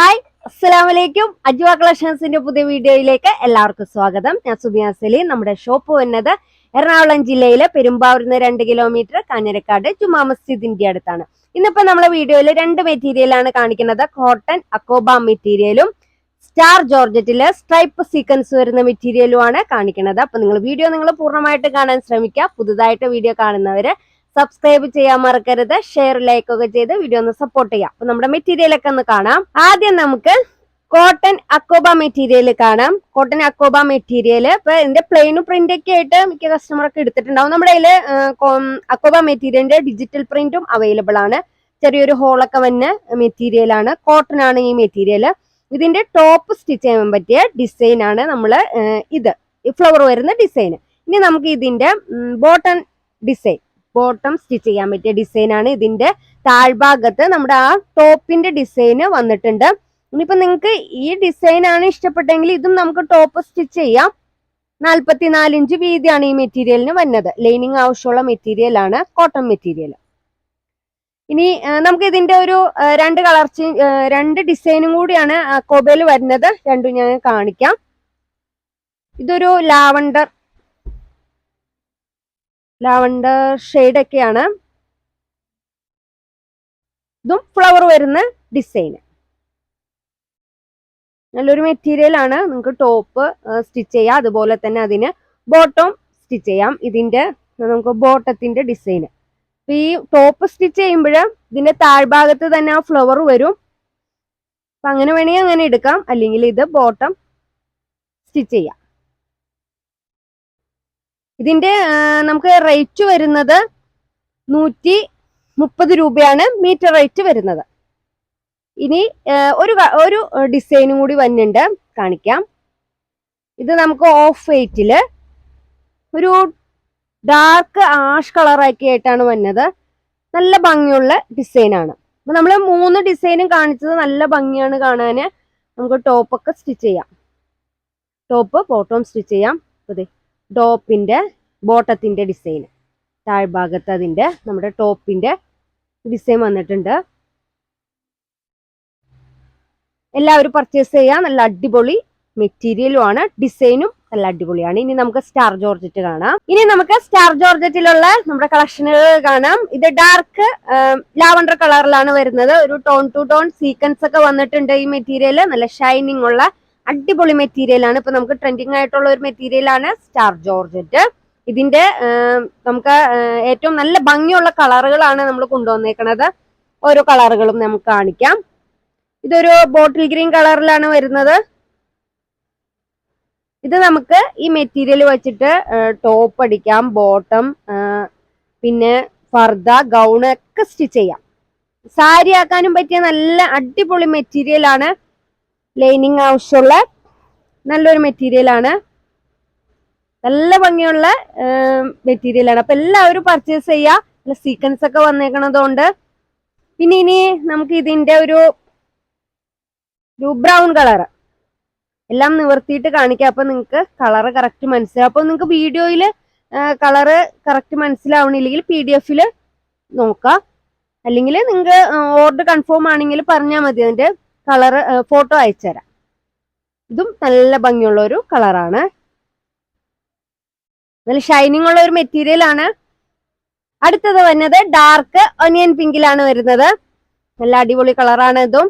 Hi അസ്സലാമലൈക്കും. അജ്വ കളക്ഷൻസിന്റെ പുതിയ വീഡിയോയിലേക്ക് എല്ലാവർക്കും സ്വാഗതം. ഞാൻ സുബിയ സലീം. നമ്മുടെ ഷോപ്പ് വന്നത് എറണാകുളം ജില്ലയിലെ പെരുമ്പാവൂരിൽ നിന്ന് രണ്ട് കിലോമീറ്റർ കാഞ്ഞിരക്കാട് ജുമാ മസ്ജിദിന്റെ അടുത്താണ്. ഇന്നിപ്പോ നമ്മളെ വീഡിയോയിൽ രണ്ട് മെറ്റീരിയലാണ് കാണിക്കുന്നത്. കോട്ടൺ അക്കോബ മെറ്റീരിയലും സ്റ്റാർ ജോർജറ്റിലെ സ്ട്രൈപ്പ് സീക്വൻസ് വരുന്ന മെറ്റീരിയലുമാണ് കാണിക്കുന്നത്. അപ്പൊ നിങ്ങൾ വീഡിയോ നിങ്ങൾ പൂർണമായിട്ട് കാണാൻ ശ്രമിക്കുക. പുതുതായിട്ട് വീഡിയോ കാണുന്നവര് സബ്സ്ക്രൈബ് ചെയ്യാൻ മറക്കരുത് ഷെയർ ലൈക്ക് ഒക്കെ ചെയ്ത് വീഡിയോ ഒന്ന് സപ്പോർട്ട് ചെയ്യാം. അപ്പൊ നമ്മുടെ മെറ്റീരിയൽ ഒക്കെ ഒന്ന് കാണാം. ആദ്യം നമുക്ക് കോട്ടൺ അക്കോബ മെറ്റീരിയൽ കാണാം. കോട്ടൺ അക്കോബ മെറ്റീരിയൽ ഇപ്പൊ ഇതിന്റെ പ്ലെയിനും പ്രിന്റ് ഒക്കെ ആയിട്ട് മിക്ക കസ്റ്റമർക്ക് എടുത്തിട്ടുണ്ടാവും. നമ്മുടെ കയ്യിൽ അക്കോബ മെറ്റീരിയലിന്റെ ഡിജിറ്റൽ പ്രിന്റും അവൈലബിൾ ആണ്. ചെറിയൊരു ഹോളൊക്കെ വന്ന മെറ്റീരിയൽ ആണ്. കോട്ടൺ ആണ് ഈ മെറ്റീരിയൽ ഇതിന്റെ ടോപ്പ് സ്റ്റിച്ച് ചെയ്യാൻ പറ്റിയ ഡിസൈൻ ആണ് നമ്മൾ ഇത്. ഫ്ലവർ വരുന്ന ഡിസൈൻ ഇനി നമുക്ക് ഇതിന്റെ ബോട്ടൺ ഡിസൈൻ ബോട്ടം സ്റ്റിച്ച് ചെയ്യാൻ പറ്റിയ ഡിസൈനാണ് ഇതിന്റെ താഴ്ഭാഗത്ത് നമ്മുടെ ആ ടോപ്പിന്റെ ഡിസൈന് വന്നിട്ടുണ്ട്. ഇനിയിപ്പോ നിങ്ങൾക്ക് ഈ ഡിസൈൻ ആണ് ഇഷ്ടപ്പെട്ടെങ്കിൽ ഇതും നമുക്ക് ടോപ്പ് സ്റ്റിച്ച് ചെയ്യാം. നാൽപ്പത്തിനാല് ഇഞ്ച് വീതിയാണ് ഈ മെറ്റീരിയലിന് വന്നത്. ലൈനിങ് ആവശ്യമുള്ള മെറ്റീരിയൽ ആണ് കോട്ടൺ മെറ്റീരിയൽ ഇനി നമുക്ക് ഇതിന്റെ ഒരു രണ്ട് കളർ രണ്ട് ഡിസൈനും കൂടിയാണ് കോബയിൽ വരുന്നത്. രണ്ടും ഞാൻ കാണിക്കാം. ഇതൊരു ലാവണ്ടർ ലാവണ്ടർ ഷെയ്ഡ് ഒക്കെയാണ് ഇതും ഫ്ലവർ വരുന്ന ഡിസൈൻ നല്ലൊരു മെറ്റീരിയൽ ആണ്. നിങ്ങൾക്ക് ടോപ്പ് സ്റ്റിച്ച് ചെയ്യാം. അതുപോലെ തന്നെ അതിന് ബോട്ടം സ്റ്റിച്ച് ചെയ്യാം. ഇതിന്റെ നമുക്ക് ബോട്ടത്തിന്റെ ഡിസൈൻ അപ്പൊ ഈ ടോപ്പ് സ്റ്റിച്ച് ചെയ്യുമ്പോൾ ഇതിന്റെ താഴ്ഭാഗത്ത് തന്നെ ആ ഫ്ലവർ വരും. അപ്പൊ അങ്ങനെ വേണമെങ്കിൽ അങ്ങനെ എടുക്കാം. അല്ലെങ്കിൽ ഇത് ബോട്ടം സ്റ്റിച്ച് ചെയ്യാം. ഇതിന്റെ നമുക്ക് റേറ്റ് വരുന്നത് നൂറ്റി മുപ്പത് രൂപയാണ് മീറ്റർ റേറ്റ് വരുന്നത്. ഇനി ഒരു ഒരു ഡിസൈനും കൂടി വന്നിട്ടുണ്ട് കാണിക്കാം. ഇത് നമുക്ക് ഓഫ് വൈറ്റിൽ ഒരു ഡാർക്ക് ആഷ് കളറൊക്കെ ആയിട്ടാണ് വന്നത്. നല്ല ഭംഗിയുള്ള ഡിസൈനാണ് അപ്പൊ നമ്മൾ മൂന്ന് ഡിസൈനും കാണിച്ചത് നല്ല ഭംഗിയാണ് കാണാന്. നമുക്ക് ടോപ്പൊക്കെ സ്റ്റിച്ച് ചെയ്യാം. ടോപ്പ് ബോട്ടം സ്റ്റിച്ച് ചെയ്യാം. അതെ ടോപ്പിന്റെ ബോട്ടത്തിന്റെ ഡിസൈൻ. താഴ്ഭാഗത്ത് അതിന്റെ നമ്മുടെ ടോപ്പിന്റെ ഡിസൈൻ വന്നിട്ടുണ്ട്. എല്ലാവരും പർച്ചേസ് ചെയ്യാം. നല്ല അടിപൊളി മെറ്റീരിയലും ആണ്. ഡിസൈനും നല്ല അടിപൊളിയാണ്. ഇനി നമുക്ക് സ്റ്റാർ ജോർജറ്റ് കാണാം. ഇനി നമുക്ക് സ്റ്റാർ ജോർജറ്റിലുള്ള നമ്മുടെ കളക്ഷനുകൾ കാണാം. ഇത് ഡാർക്ക് ലാവണ്ടർ കളറിലാണ് വരുന്നത്. ഒരു ടോൺ ടു ടോൺ സീക്വൻസ് ഒക്കെ വന്നിട്ടുണ്ട് ഈ മെറ്റീരിയൽ നല്ല ഷൈനിങ് ഉള്ള അടിപൊളി മെറ്റീരിയൽ ആണ്. ഇപ്പൊ നമുക്ക് ട്രെൻഡിങ് ആയിട്ടുള്ള ഒരു മെറ്റീരിയൽ ആണ് സ്റ്റാർ ജോർജറ്റ് ഇതിന്റെ നമുക്ക് ഏറ്റവും നല്ല ഭംഗിയുള്ള കളറുകളാണ് നമ്മൾ കൊണ്ടുവന്നേക്കണത്. ഓരോ കളറുകളും നമുക്ക് കാണിക്കാം. ഇതൊരു ബോട്ടിൽ ഗ്രീൻ കളറിലാണ് വരുന്നത്. ഇത് നമുക്ക് ഈ മെറ്റീരിയൽ വെച്ചിട്ട് ടോപ്പ് അടിക്കാം ബോട്ടം പിന്നെ ഫർദ ഗൗൺ ഒക്കെ സ്റ്റിച്ച് ചെയ്യാം. സാരി ആക്കാനും പറ്റിയ നല്ല അടിപൊളി മെറ്റീരിയൽ ആണ്. ലൈനിങ് ആവശ്യമുള്ള നല്ലൊരു മെറ്റീരിയൽ ആണ്. നല്ല ഭംഗിയുള്ള മെറ്റീരിയലാണ് അപ്പൊ എല്ലാവരും പർച്ചേസ് ചെയ്യുക നല്ല സീക്വൻസ് ഒക്കെ വന്നേക്കണതുകൊണ്ട്. പിന്നെ ഇനി നമുക്ക് ഇതിന്റെ ഒരു ബ്രൗൺ കളർ എല്ലാം നിവർത്തിയിട്ട് കാണിക്കുക അപ്പൊ നിങ്ങൾക്ക് കളറ് കറക്റ്റ് മനസ്സിലാവും. അപ്പൊ നിങ്ങൾക്ക് വീഡിയോയിൽ കളറ് കറക്റ്റ് മനസ്സിലാവണില്ലെങ്കിൽ പി ഡി എഫിൽ നോക്കാം അല്ലെങ്കിൽ നിങ്ങൾക്ക് ഓർഡർ കൺഫേം ആണെങ്കിൽ പറഞ്ഞാൽ മതി അതിന്റെ. കളർ ഫോട്ടോ അയച്ചുതരാം. ഇതും നല്ല ഭംഗിയുള്ള ഒരു കളറാണ്. നല്ല ഷൈനിങ് ഉള്ള ഒരു മെറ്റീരിയൽ ആണ്. അടുത്തത് വരുന്നത് ഡാർക്ക് ഒനിയൻ പിങ്കിലാണ് വരുന്നത്. നല്ല അടിപൊളി കളറാണ് ഇതും.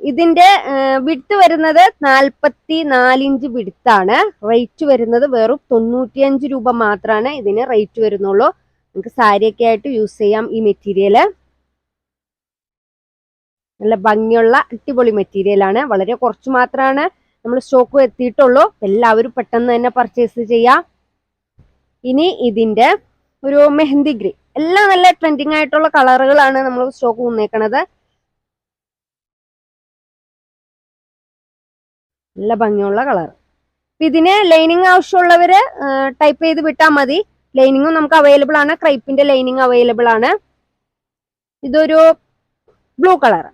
ഇതിന്റെ വിടുത്ത് വരുന്നത് നാൽപ്പത്തി നാലിഞ്ച് വിടുത്താണ് റേറ്റ് വരുന്നത് വെറും തൊണ്ണൂറ്റിയഞ്ച് രൂപ മാത്രമാണ് ഇതിന് റേറ്റ് വരുന്നുള്ളൂ. നമുക്ക് സാരിയൊക്കെ ആയിട്ട് യൂസ് ചെയ്യാം ഈ മെറ്റീരിയൽ നല്ല ഭംഗിയുള്ള അടിപൊളി മെറ്റീരിയൽ ആണ്. വളരെ കുറച്ച് മാത്രമാണ് നമ്മൾ സ്റ്റോക്ക് എത്തിയിട്ടുള്ളൂ. എല്ലാവരും പെട്ടെന്ന് തന്നെ പർച്ചേസ് ചെയ്യാം. ഇനി ഇതിന്റെ ഒരു മെഹന്തി ഗ്രീൻ എല്ലാം നല്ല ട്രെൻഡിങ് ആയിട്ടുള്ള കളറുകളാണ് നമ്മൾ സ്റ്റോക്ക് വന്നേക്കണത്. നല്ല ഭംഗിയുള്ള കളർ ഇതിന് ലൈനിങ് ആവശ്യമുള്ളവര് ടൈപ്പ് ചെയ്ത് വിട്ടാൽ മതി. ലൈനിങ്ങും നമുക്ക് അവൈലബിൾ ആണ്. ക്രൈപ്പിന്റെ ലൈനിങ് അവൈലബിൾ ആണ്. ഇതൊരു ബ്ലൂ കളർ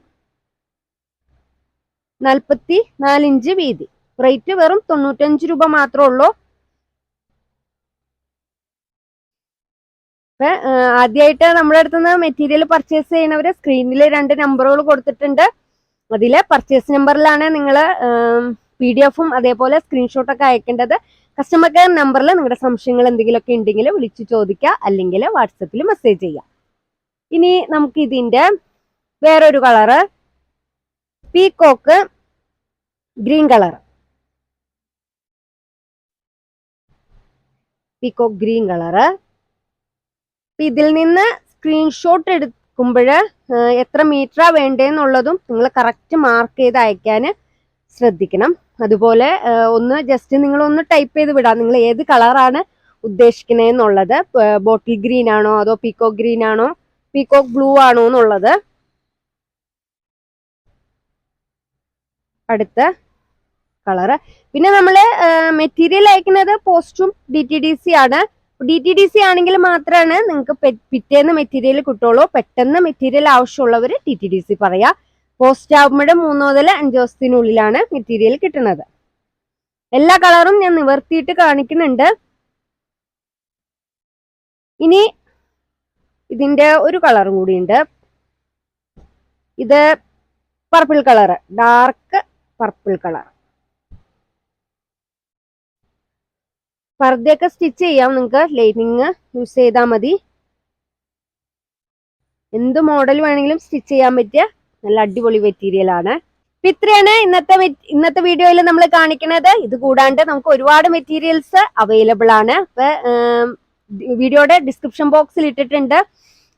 നാൽപ്പത്തി നാലിഞ്ച് വീതി. റേറ്റ് വെറും തൊണ്ണൂറ്റഞ്ച് രൂപ മാത്രമേ ഉള്ളൂ. ആദ്യമായിട്ട് നമ്മുടെ അടുത്ത് നിന്ന് മെറ്റീരിയൽ പർച്ചേസ് ചെയ്യണവര് സ്ക്രീനിൽ രണ്ട് നമ്പറുകൾ കൊടുത്തിട്ടുണ്ട്. അതിലെ പർച്ചേസ് നമ്പറിലാണ് നിങ്ങൾ പി ഡി എഫും അതേപോലെ സ്ക്രീൻഷോട്ടൊക്കെ അയക്കേണ്ടത്. കസ്റ്റമർ കെയർ നമ്പറിൽ നിങ്ങളുടെ സംശയങ്ങൾ എന്തെങ്കിലുമൊക്കെ ഉണ്ടെങ്കിൽ വിളിച്ച് ചോദിക്കുക അല്ലെങ്കിൽ വാട്സപ്പിൽ മെസ്സേജ് ചെയ്യുക ഇനി നമുക്ക് ഇതിന്റെ വേറൊരു colour peacock green colour peacock green colour ഇതിൽ നിന്ന് സ്ക്രീൻഷോട്ട് എടുക്കുമ്പോൾ എത്ര മീറ്ററാ വേണ്ടതെന്നുള്ളതും നിങ്ങൾ കറക്റ്റ് മാർക്ക് ചെയ്ത് അയക്കാൻ ശ്രദ്ധിക്കണം. അതുപോലെ ഒന്ന് ജസ്റ്റ് നിങ്ങൾ ഒന്ന് ടൈപ്പ് ചെയ്ത് വിടാം. നിങ്ങൾ ഏത് കളറാണ് ഉദ്ദേശിക്കുന്നതെന്നുള്ളത് ബോട്ടിൽ ഗ്രീൻ ആണോ അതോ പീകോക്ക് ഗ്രീൻ ആണോ? പീകോക്ക് ബ്ലൂ ആണോ എന്നുള്ളത്. അടുത്ത കളറ് പിന്നെ നമ്മൾ മെറ്റീരിയൽ അയക്കുന്നത് പോസ്റ്റും ഡി ടി ഡി സി ആണ്. ഡി ടി ഡി സി ആണെങ്കിൽ മാത്രമാണ് നിങ്ങൾക്ക് പിറ്റേന്ന് മെറ്റീരിയൽ കിട്ടുള്ളൂ. പെട്ടെന്ന് മെറ്റീരിയൽ ആവശ്യമുള്ളവർ ടി ടി ഡി സി പറയാം. പോസ്റ്റ് ആകുമ്പോഴും മൂന്ന് മുതൽ അഞ്ച് ദിവസത്തിനുള്ളിലാണ് മെറ്റീരിയൽ കിട്ടുന്നത്. എല്ലാ കളറും ഞാൻ നിവർത്തിയിട്ട് കാണിക്കുന്നുണ്ട്. ഇനി ഇതിന്റെ ഒരു കളറും കൂടിയുണ്ട്. ഇത് purple colour dark purple colour പർദ്ദയൊക്കെ stitch ചെയ്യാം. നിങ്ങൾക്ക് ലൈനിങ് യൂസ് ചെയ്താൽ മതി. എന്ത് മോഡൽ വേണമെങ്കിലും സ്റ്റിച്ച് ചെയ്യാൻ പറ്റിയ നല്ല അടിപൊളി മെറ്റീരിയൽ ആണ്. അപ്പൊ ഇത്രയാണ് ഇന്നത്തെ ഇന്നത്തെ വീഡിയോയിൽ നമ്മൾ കാണിക്കുന്നത് ഇത് കൂടാണ്ട് നമുക്ക് ഒരുപാട് മെറ്റീരിയൽസ് അവൈലബിൾ ആണ്. അപ്പൊ വീഡിയോയുടെ ഡിസ്ക്രിപ്ഷൻ ബോക്സിൽ ഇട്ടിട്ടുണ്ട്.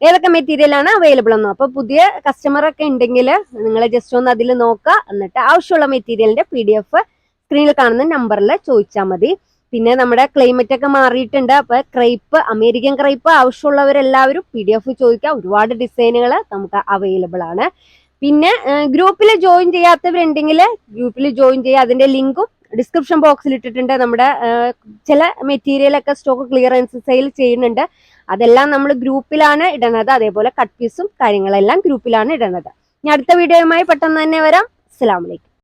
ഏതൊക്കെ മെറ്റീരിയൽ ആണ് അവൈലബിൾ എന്ന്. അപ്പൊ പുതിയ കസ്റ്റമർ ഒക്കെ ഉണ്ടെങ്കിൽ നിങ്ങൾ ജസ്റ്റ് ഒന്ന് അതിൽ നോക്കുക എന്നിട്ട് ആവശ്യമുള്ള മെറ്റീരിയലിന്റെ പി ഡി എഫ് സ്ക്രീനിൽ കാണുന്ന നമ്പറിൽ ചോദിച്ചാൽ മതി. പിന്നെ നമ്മുടെ ക്ലൈമറ്റ് ഒക്കെ മാറിയിട്ടുണ്ട്. അപ്പൊ ക്രൈപ്പ് അമേരിക്കൻ ക്രൈപ്പ് ആവശ്യമുള്ളവരെല്ലാവരും പി ഡി എഫ് ചോദിക്കുക ഒരുപാട് ഡിസൈനുകൾ നമുക്ക് അവൈലബിൾ ആണ്. പിന്നെ ഗ്രൂപ്പിൽ ജോയിൻ ചെയ്യാത്തവരുണ്ടെങ്കിൽ ഗ്രൂപ്പിൽ ജോയിൻ ചെയ്യുക അതിന്റെ ലിങ്കും ഡിസ്ക്രിപ്ഷൻ ബോക്സിൽ ഇട്ടിട്ടുണ്ട്. നമ്മുടെ ചില മെറ്റീരിയൽ ഒക്കെ സ്റ്റോക്ക് ക്ലിയറൻസ് സെയിൽ ചെയ്യുന്നുണ്ട്. അതെല്ലാം നമ്മൾ ഗ്രൂപ്പിലാണ് ഇടുന്നത് അതേപോലെ കട്ട് പീസും കാര്യങ്ങളെല്ലാം ഗ്രൂപ്പിലാണ് ഇടുന്നത് ഇനി അടുത്ത വീഡിയോയുമായി പെട്ടെന്ന് തന്നെ വരാം. അസ്സലാമലൈക്കും